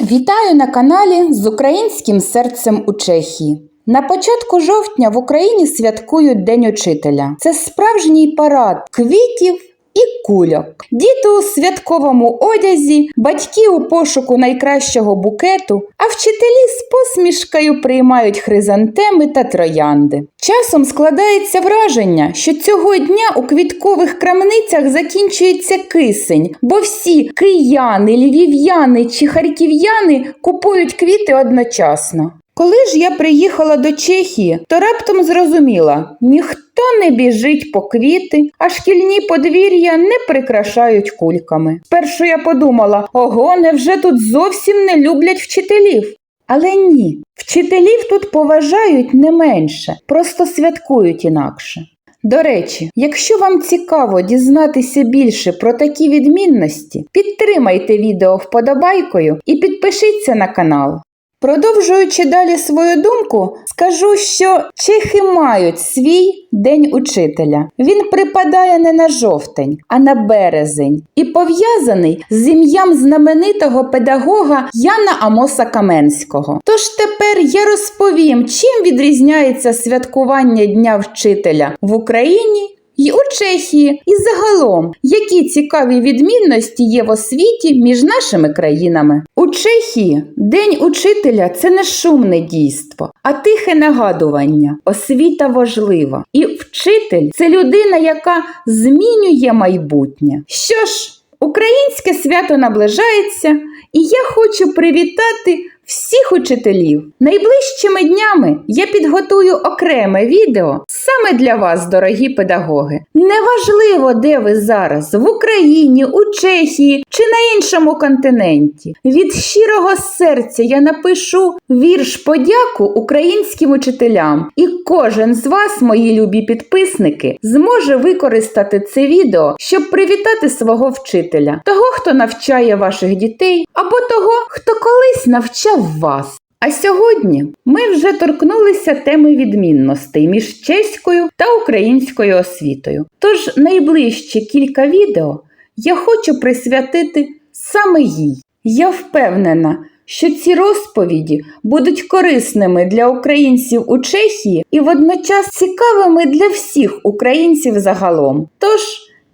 Вітаю на каналі з українським серцем у Чехії. На початку жовтня в Україні святкують День учителя. Це справжній парад квітів і кульок. Діти у святковому одязі, батьки у пошуку найкращого букету, а вчителі з посмішкою приймають хризантеми та троянди. Часом складається враження, що цього дня у квіткових крамницях закінчується кисень, бо всі кияни, львів'яни чи харків'яни купують квіти одночасно. Коли ж я приїхала до Чехії, то раптом зрозуміла, ніхто не біжить по квіти, а шкільні подвір'я не прикрашають кульками. Спершу я подумала, ого, невже тут зовсім не люблять вчителів? Але ні, вчителів тут поважають не менше, просто святкують інакше. До речі, якщо вам цікаво дізнатися більше про такі відмінності, підтримайте відео вподобайкою і підпишіться на канал. Продовжуючи далі свою думку, скажу, що чехи мають свій день учителя. Він припадає не на жовтень, а на березень і пов'язаний з ім'ям знаменитого педагога Яна Амоса Каменського. Тож тепер я розповім, чим відрізняється святкування Дня вчителя в Україні. І у Чехії, і загалом, які цікаві відмінності є в освіті між нашими країнами. У Чехії День учителя це не шумне дійство, а тихе нагадування. Освіта важлива. І вчитель це людина, яка змінює майбутнє. Що ж, українське свято наближається, і я хочу привітати всіх учителів. Найближчими днями я підготую окреме відео саме для вас, дорогі педагоги. Неважливо, де ви зараз в Україні, у Чехії чи на іншому континенті. Від щирого серця я напишу вірш подяку українським учителям, і кожен з вас, мої любі підписники, зможе використати це відео, щоб привітати свого вчителя, того, хто навчає ваших дітей, або того, хто колись навчав вас. А сьогодні ми вже торкнулися теми відмінностей між чеською та українською освітою. Тож найближчі кілька відео я хочу присвятити саме їй. Я впевнена, що ці розповіді будуть корисними для українців у Чехії і водночас цікавими для всіх українців загалом. Тож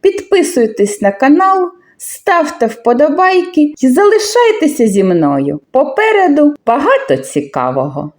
підписуйтесь на канал. Ставте вподобайки і залишайтеся зі мною. Попереду багато цікавого.